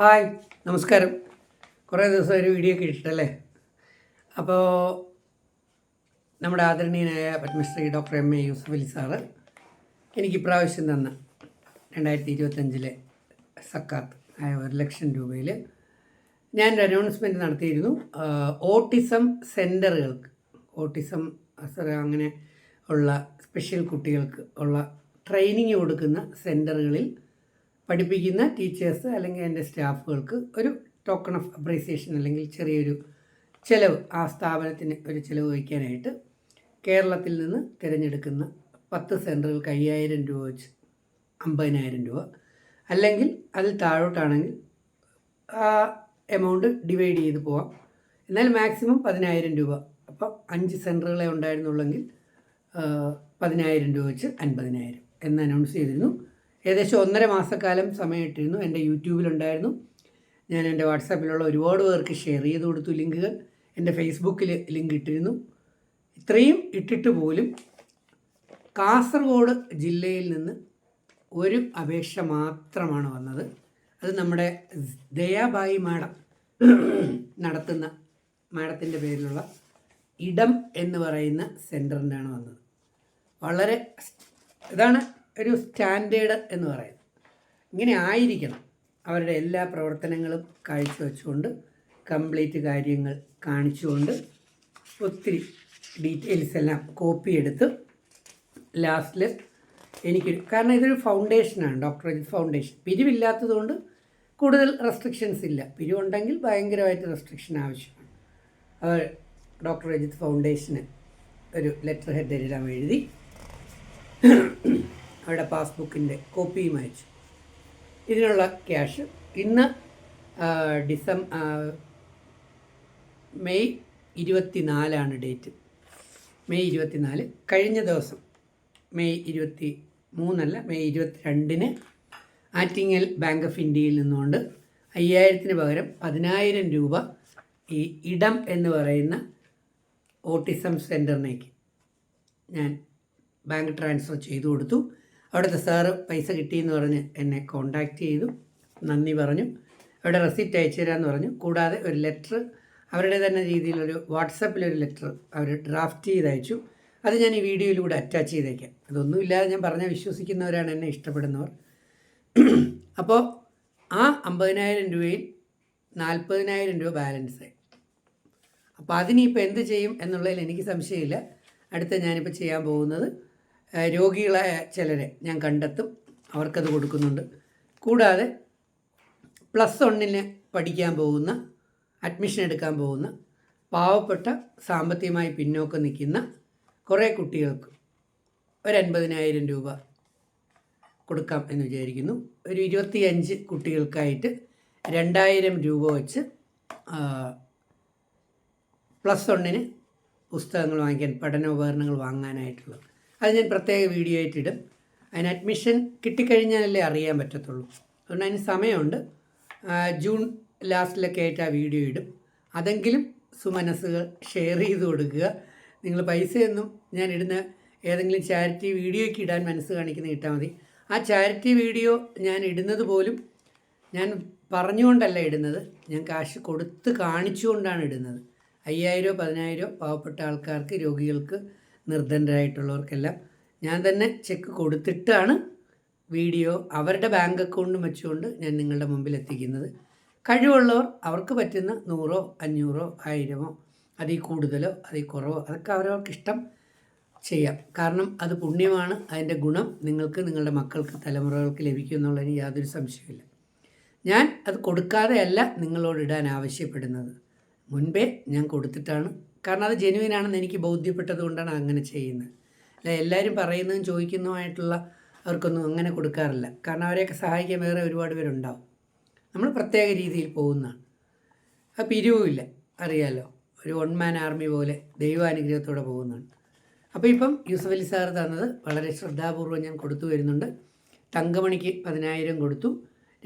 Hi നമസ്കാരം. കുറേ ദിവസം ഒരു വീഡിയോ ഒക്കെ ഇട്ടല്ലേ അപ്പോൾ നമ്മുടെ ആദരണീയനായ Padmashri doctor M A Yusuf Ali sir എനിക്ക് ഇപ്രാവശ്യം തന്ന രണ്ടായിരത്തി ഇരുപത്തഞ്ചിലെ സക്കാത്ത് ആയ ഒരു ലക്ഷം രൂപയിൽ ഞാനൊരു അനൗൺസ്മെന്റ് നടത്തിയിരുന്നു. ഓട്ടിസം സെന്ററുകൾക്ക് ഓട്ടിസം അങ്ങനെ ഉള്ള സ്പെഷ്യൽ കുട്ടികൾക്ക് ഉള്ള ട്രെയിനിങ് കൊടുക്കുന്ന സെന്ററുകളിൽ പഠിപ്പിക്കുന്ന ടീച്ചേഴ്സ് അല്ലെങ്കിൽ എന്റെ സ്റ്റാഫുകൾക്ക് ഒരു ടോക്കൺ ഓഫ് അപ്രീസിയേഷൻ അല്ലെങ്കിൽ ചെറിയൊരു ചിലവ് ആ സ്ഥാപനത്തിന് ഒരു ചിലവ് വയ്ക്കാനായിട്ട് കേരളത്തിൽ നിന്ന് തിരഞ്ഞെടുക്കുന്ന പത്ത് സെന്ററുകൾക്ക് അയ്യായിരം രൂപ വെച്ച് അമ്പതിനായിരം രൂപ. അല്ലെങ്കിൽ അതിൽ താഴോട്ടാണെങ്കിൽ ആ എമൗണ്ട് ഡിവൈഡ് ചെയ്ത് പോവാം. എന്നാൽ മാക്സിമം പതിനായിരം രൂപ. അപ്പോൾ അഞ്ച് സെന്ററുകളെ ഉണ്ടായിരുന്നുള്ളെങ്കിൽ പതിനായിരം രൂപ വെച്ച് അൻപതിനായിരം എന്ന് അനൗൺസ് ചെയ്തിരുന്നു. ഏകദേശം ഒന്നര മാസക്കാലം സമയമിട്ടിരുന്നു. എന്റെ യൂട്യൂബിലുണ്ടായിരുന്നു. ഞാൻ എന്റെ വാട്സാപ്പിലുള്ള ഒരുപാട് പേർക്ക് ഷെയർ ചെയ്ത് കൊടുത്തു ലിങ്കുകൾ. എന്റെ ഫേസ്ബുക്കിൽ ലിങ്ക് ഇട്ടിരുന്നു. ഇത്രയും ഇട്ടിട്ട് പോലും കാസർഗോഡ് ജില്ലയിൽ നിന്ന് ഒരു അപേക്ഷ മാത്രമാണ് വന്നത്. അത് നമ്മുടെ ദയാബായി മാഡം നടത്തുന്ന മാഡത്തിന്റെ പേരിലുള്ള ഇടം എന്ന് പറയുന്ന സെന്ററിന്റെയാണ് വന്നത്. വളരെ ഇതാണ് ഒരു സ്റ്റാൻഡേർഡ് എന്ന് പറയുന്നത് ഇങ്ങനെ ആയിരിക്കണം അവരുടെ എല്ലാ പ്രവർത്തനങ്ങളും കാഴ്ചവെച്ചുകൊണ്ട് കംപ്ലീറ്റ് കാര്യങ്ങൾ കാണിച്ചുകൊണ്ട് ഒത്തിരി ഡീറ്റെയിൽസ് എല്ലാം കോപ്പി എടുത്ത് ലാസ്റ്റിൽ എനിക്ക് കാരണം ഇതൊരു ഫൗണ്ടേഷനാണ് ഡോക്ടർ അജിത് ഫൗണ്ടേഷൻ. പിരിവില്ലാത്തതുകൊണ്ട് കൂടുതൽ റെസ്ട്രിക്ഷൻസ് ഇല്ല. പിരിവുണ്ടെങ്കിൽ ഭയങ്കരമായിട്ട് റെസ്ട്രിക്ഷൻ ആവശ്യമാണ്. അവർ ഡോക്ടർ അജിത് ഫൗണ്ടേഷന് ഒരു ലെറ്റർ ഹെഡ് എല്ലാം എഴുതി. അവരുടെ പാസ്ബുക്കിന്റെ കോപ്പിയും അയച്ചു. ഇതിനുള്ള ക്യാഷ് ഇന്ന് ഡിസം മെയ് ഇരുപത്തി നാലാണ് ഡേറ്റ്. മെയ് ഇരുപത്തിനാല് കഴിഞ്ഞ ദിവസം മെയ് ഇരുപത്തി മൂന്നല്ല മെയ് ഇരുപത്തി രണ്ടിന് ആറ്റിങ്ങൽ ബാങ്ക് ഓഫ് ഇന്ത്യയിൽ നിന്നുകൊണ്ട് അയ്യായിരത്തിന് പകരം പതിനായിരം രൂപ ഈ ഇടം എന്ന് പറയുന്ന ഓട്ടിസം സെന്ററിനേക്ക് ഞാൻ ബാങ്ക് ട്രാൻസ്ഫർ ചെയ്തു കൊടുത്തു. അവിടുത്തെ സാറ് പൈസ കിട്ടിയെന്ന് പറഞ്ഞ് എന്നെ കോണ്ടാക്റ്റ് ചെയ്തു. നന്ദി പറഞ്ഞു. അവിടെ റെസിപ്റ്റ് അയച്ചു തരാമെന്ന് പറഞ്ഞു. കൂടാതെ ഒരു ലെറ്റർ അവരുടെ തന്നെ രീതിയിലൊരു വാട്സപ്പിലൊരു ലെറ്റർ അവർ ഡ്രാഫ്റ്റ് ചെയ്ത് അയച്ചു അത് ഞാൻ ഈ വീഡിയോയിലൂടെ അറ്റാച്ച് ചെയ്തേക്കാം. അതൊന്നുമില്ലാതെ ഞാൻ പറഞ്ഞാൽ വിശ്വസിക്കുന്നവരാണ് എന്നെ ഇഷ്ടപ്പെടുന്നവർ. അപ്പോൾ ആ അമ്പതിനായിരം രൂപയിൽ നാൽപ്പതിനായിരം രൂപ ബാലൻസ് ആയി. അപ്പോൾ അതിനിപ്പോൾ എന്ത് ചെയ്യും എന്നുള്ളതിൽ എനിക്ക് സംശയമില്ല. അടുത്ത ഞാനിപ്പോൾ ചെയ്യാൻ പോകുന്നത് രോഗികളായ ചിലരെ ഞാൻ കണ്ടെത്തും. അവർക്കത് കൊടുക്കുന്നുണ്ട്. കൂടാതെ പ്ലസ് വണ്ണിന് പഠിക്കാൻ പോകുന്ന അഡ്മിഷൻ എടുക്കാൻ പോകുന്ന പാവപ്പെട്ട സാമ്പത്തികമായി പിന്നോക്കം നിൽക്കുന്ന കുറേ കുട്ടികൾക്ക് ഒരു അൻപതിനായിരം രൂപ കൊടുക്കാം എന്ന് വിചാരിക്കുന്നു. ഒരു ഇരുപത്തിയഞ്ച് കുട്ടികൾക്കായിട്ട് രണ്ടായിരം രൂപ വെച്ച് പ്ലസ് വണ്ണിന് പുസ്തകങ്ങൾ വാങ്ങിക്കാൻ പഠനോപകരണങ്ങൾ വാങ്ങാനായിട്ടുള്ളത് അത് ഞാൻ പ്രത്യേക വീഡിയോ ആയിട്ടിടും. അതിന് അഡ്മിഷൻ കിട്ടിക്കഴിഞ്ഞാലല്ലേ അറിയാൻ പറ്റത്തുള്ളൂ. അതുകൊണ്ട് അതിന് സമയമുണ്ട്. ജൂൺ ലാസ്റ്റിലൊക്കെ ആയിട്ട് ആ വീഡിയോ ഇടും. അതെങ്കിലും സുമനസ്സുകൾ ഷെയർ ചെയ്ത് കൊടുക്കുക. നിങ്ങൾ പൈസയൊന്നും ഞാൻ ഇടുന്ന ഏതെങ്കിലും ചാരിറ്റി വീഡിയോയ്ക്ക് ഇടാൻ മനസ്സ് കാണിക്കുന്ന ഇട്ടാൽ മതി. ആ ചാരിറ്റി വീഡിയോ ഞാൻ ഇടുന്നത് പോലും ഞാൻ പറഞ്ഞുകൊണ്ടല്ല ഇടുന്നത്. ഞാൻ കാശ് കൊടുത്ത് കാണിച്ചുകൊണ്ടാണ് ഇടുന്നത്. അയ്യായിരോ പതിനായിരോ പാവപ്പെട്ട ആൾക്കാർക്ക് രോഗികൾക്ക് നിർദ്ധനരായിട്ടുള്ളവർക്കെല്ലാം ഞാൻ തന്നെ ചെക്ക് കൊടുത്തിട്ടാണ് വീഡിയോ അവരുടെ ബാങ്ക് അക്കൗണ്ടും വെച്ചുകൊണ്ട് ഞാൻ നിങ്ങളുടെ മുമ്പിൽ എത്തിക്കുന്നത്. കഴിവുള്ളവർ അവർക്ക് പറ്റുന്ന നൂറോ അഞ്ഞൂറോ ആയിരമോ അതിൽ കൂടുതലോ അതിൽ കുറവോ അതൊക്കെ അവരവർക്ക് ഇഷ്ടം ചെയ്യാം. കാരണം അത് പുണ്യമാണ് അതിന്റെ ഗുണം നിങ്ങൾക്ക് നിങ്ങളുടെ മക്കൾക്ക് തലമുറകൾക്ക് ലഭിക്കും എന്നുള്ളതിന് യാതൊരു സംശയമില്ല ഞാൻ അത് കൊടുക്കാതെയല്ല നിങ്ങളോട് ഇടാൻ ആവശ്യപ്പെടുന്നത്. മുൻപേ ഞാൻ കൊടുത്തിട്ടാണ് കാരണം അത് ജെനുവിൻ ആണെന്ന് എനിക്ക് ബോധ്യപ്പെട്ടത് കൊണ്ടാണ് അങ്ങനെ ചെയ്യുന്നത്. അല്ല എല്ലാവരും പറയുന്നതും ചോദിക്കുന്നതുമായിട്ടുള്ള അവർക്കൊന്നും അങ്ങനെ കൊടുക്കാറില്ല. കാരണം അവരെയൊക്കെ സഹായിക്കാൻ വേറെ ഒരുപാട് പേരുണ്ടാവും. നമ്മൾ പ്രത്യേക രീതിയിൽ പോകുന്നതാണ്. ആ പിരിവുമില്ല അറിയാലോ. ഒരു വൺ മാൻ ആർമി പോലെ ദൈവാനുഗ്രഹത്തോടെ പോകുന്നതാണ്. അപ്പോൾ ഇപ്പം യൂസഫ് അലി സാർ തന്നത് വളരെ ശ്രദ്ധാപൂർവം ഞാൻ കൊടുത്തു വരുന്നുണ്ട്. തങ്കമണിക്ക് പതിനായിരം കൊടുത്തു.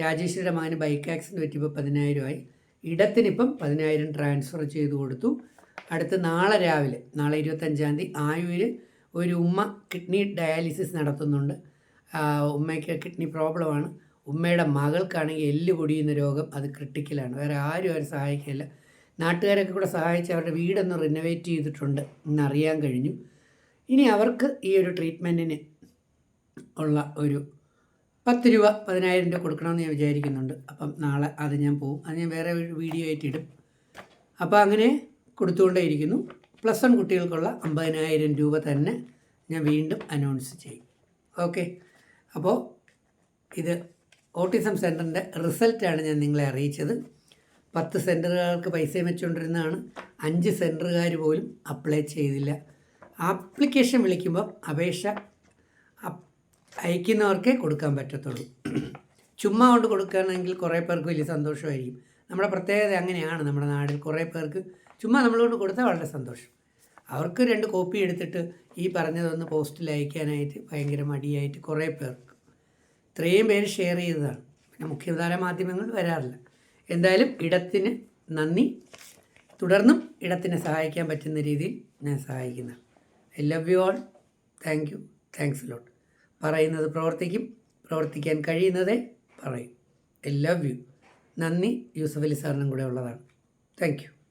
രാജേശ്വരിയുടെ ബൈക്ക് ആക്സിഡന്റ് പറ്റിയപ്പോൾ പതിനായിരമായി ഇടത്തിനിപ്പം പതിനായിരം ട്രാൻസ്ഫർ ചെയ്ത് കൊടുത്തു. അടുത്ത് നാളെ രാവിലെ നാളെ ഇരുപത്തഞ്ചാം തീയതി ആയൂര് ഒരു ഉമ്മ കിഡ്നി ഡയാലിസിസ് നടത്തുന്നുണ്ട്. ഉമ്മയ്ക്ക് കിഡ്നി പ്രോബ്ലമാണ് ഉമ്മയുടെ മകൾക്കാണെങ്കിൽ എല്ല് പൊടിയുന്ന രോഗം അത് ക്രിട്ടിക്കലാണ് വേറെ ആരും അവരെ സഹായിക്കില്ല. നാട്ടുകാരൊക്കെ കൂടെ സഹായിച്ച് അവരുടെ വീടൊന്ന് റിനോവേറ്റ് ചെയ്തിട്ടുണ്ട് എന്നറിയാൻ കഴിഞ്ഞു. ഇനി അവർക്ക് ഈ ഒരു ട്രീറ്റ്മെന്റിന് ഉള്ള ഒരു പത്ത് രൂപ പതിനായിരം രൂപ കൊടുക്കണമെന്ന് ഞാൻ വിചാരിക്കുന്നുണ്ട്. അപ്പം നാളെ അത് ഞാൻ പോവും. അത് ഞാൻ വേറെ വീഡിയോ ആയിട്ട് ഇടും. അപ്പോൾ അങ്ങനെ കൊടുത്തുകൊണ്ടേയിരിക്കുന്നു. പ്ലസ് വൺ കുട്ടികൾക്കുള്ള അമ്പതിനായിരം രൂപ തന്നെ ഞാൻ വീണ്ടും അനൗൺസ് ചെയ്യും. ഓക്കെ അപ്പോൾ ഇത് ഓട്ടിസം സെന്ററിന്റെ റിസൾട്ടാണ് ഞാൻ നിങ്ങളെ അറിയിച്ചത്. പത്ത് സെന്ററുകാർക്ക് പൈസയും വെച്ചുകൊണ്ടിരുന്നതാണ്. അഞ്ച് സെന്ററുകാർ പോലും അപ്ലൈ ചെയ്തില്ല. ആപ്ലിക്കേഷൻ വിളിക്കുമ്പോൾ അപേക്ഷ അപ്- അയക്കുന്നവർക്കേ കൊടുക്കാൻ പറ്റത്തുള്ളൂ. ചുമ്മാ കൊണ്ട് കൊടുക്കുകയാണെങ്കിൽ കുറേ പേർക്ക് വലിയ സന്തോഷമായിരിക്കും. നമ്മുടെ പ്രത്യേകത അങ്ങനെയാണ് നമ്മുടെ നാടിൽ കുറേ പേർക്ക് ചുമ്മാ നമ്മളോട് കൊടുത്താൽ വളരെ സന്തോഷം. അവർക്ക് രണ്ട് കോപ്പി എടുത്തിട്ട് ഈ പറഞ്ഞതൊന്ന് പോസ്റ്റിൽ അയക്കാനായിട്ട് ഭയങ്കര മടിയായിട്ട് കുറേ പേർക്ക്. ഇത്രയും പേര് ഷെയർ ചെയ്തതാണ്. പിന്നെ മുഖ്യധാര മാധ്യമങ്ങൾ വരാറില്ല. എന്തായാലും ഇടത്തിന് നന്ദി. തുടർന്നും ഇടത്തിനെ സഹായിക്കാൻ പറ്റുന്ന രീതിയിൽ ഞാൻ സഹായിക്കുന്ന I love you all thank you. Thanks lot. പറയുന്നത് പ്രവർത്തിക്കും. പ്രവർത്തിക്കാൻ കഴിയുന്നതേ പറയും. I love you. നന്ദി. യൂസഫലി സാറിനും കൂടെ ഉള്ളതാണ്. താങ്ക്